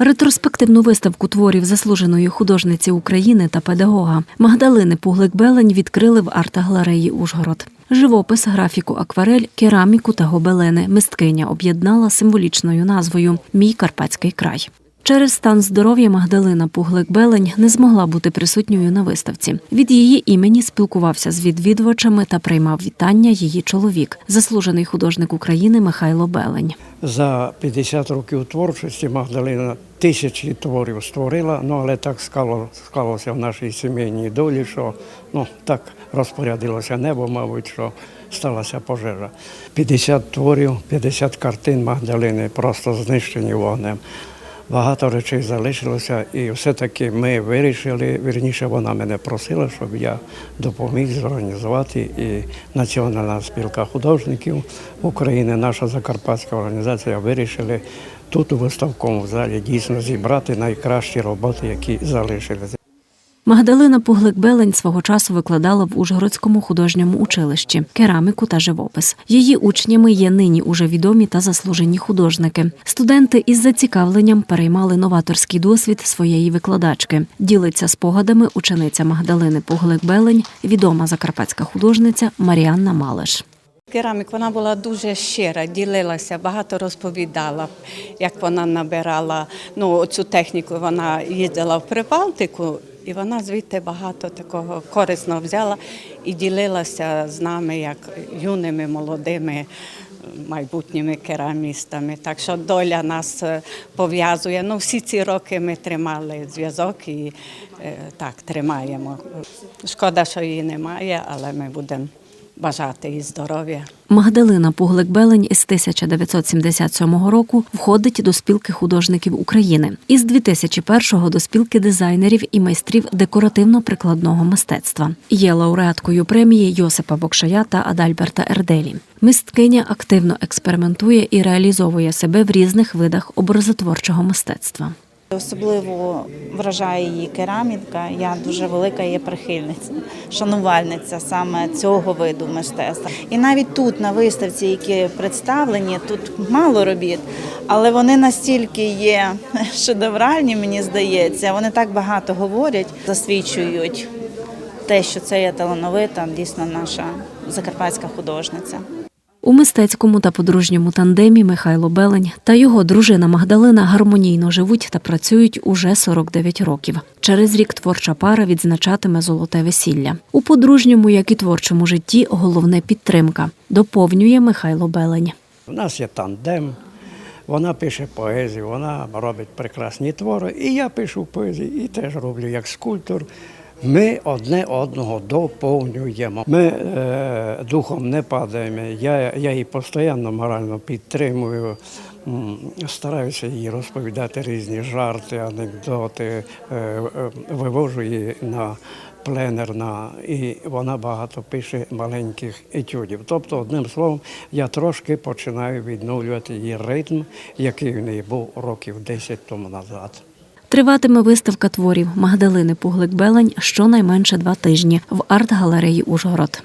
Ретроспективну виставку творів заслуженої художниці України та педагога Магдалини Пуглик-Белень відкрили в арт-галереї Ужгород. Живопис, графіку, акварель, кераміку та гобелени мисткиня об'єднала символічною назвою Мій Карпатський край. Через стан здоров'я Магдалина Пуглик-Белень не змогла бути присутньою на виставці. Від її імені спілкувався з відвідувачами та приймав вітання її чоловік, заслужений художник України Михайло Белень. За 50 років творчості Магдалина тисячі творів створила, ну але так склало, склалося в нашій сімейній долі, що ну, так розпорядилося небо, мабуть, що сталася пожежа. 50 творів, 50 картин Магдалини просто знищені вогнем. Багато речей залишилося, і все-таки ми вирішили, вірніше вона мене просила, щоб я допоміг зорганізувати і Національна спілка художників України, наша закарпатська організація вирішили тут у виставковому залі дійсно зібрати найкращі роботи, які залишилися. Магдалина Пуглик-Белень свого часу викладала в Ужгородському художньому училищі кераміку та живопис. Її учнями є нині уже відомі та заслужені художники. Студенти із зацікавленням переймали новаторський досвід своєї викладачки. Ділиться спогадами учениця Магдалини Пуглик-Белень, відома закарпатська художниця Маріанна Малеш. Керамік вона була дуже щира, ділилася, багато розповідала, як вона набирала ну, цю техніку. Вона їздила в Прибалтику, і вона звідти багато такого корисного взяла і ділилася з нами як юними, молодими. Майбутніми керамістами, так що доля нас е, пов'язує. Ну всі ці роки ми тримали зв'язок і е, так тримаємо. Шкода, що її немає, але ми будемо бажати їй здоров'я. Магдалина Пуглик-Белень із 1977 року входить до спілки художників України. Із 2001-го до спілки дизайнерів і майстрів декоративно-прикладного мистецтва. Є лауреаткою премії Йосипа Бокшая та Адальберта Ерделі. Мисткиня активно експериментує і реалізовує себе в різних видах образотворчого мистецтва. Особливо вражає її кераміка. Я дуже велика є прихильниця, шанувальниця саме цього виду мистецтва. І навіть тут на виставці, які представлені, тут мало робіт, але вони настільки є шедевральні, мені здається. Вони так багато говорять, засвідчують те, що це є талановита, дійсно наша закарпатська художниця. У мистецькому та подружньому тандемі Михайло Белень та його дружина Магдалина гармонійно живуть та працюють уже 49 років. Через рік творча пара відзначатиме золоте весілля. У подружньому, як і творчому житті, головне підтримка. Доповнює Михайло Белень. У нас є тандем, вона пише поезію, вона робить прекрасні твори, і я пишу поезію, і теж роблю як скульптор. Ми одне одного доповнюємо. Ми е, духом не падаємо. Я, я її постійно морально підтримую. Стараюся їй розповідати різні жарти, анекдоти, е, е, вивожу її на пленер, на, і вона багато пише маленьких етюдів. Тобто, одним словом, я трошки починаю відновлювати її ритм, який в неї був років 10 тому назад. Триватиме виставка творів Магдалини Пуглик-Белень щонайменше два тижні в арт-галереї Ужгород.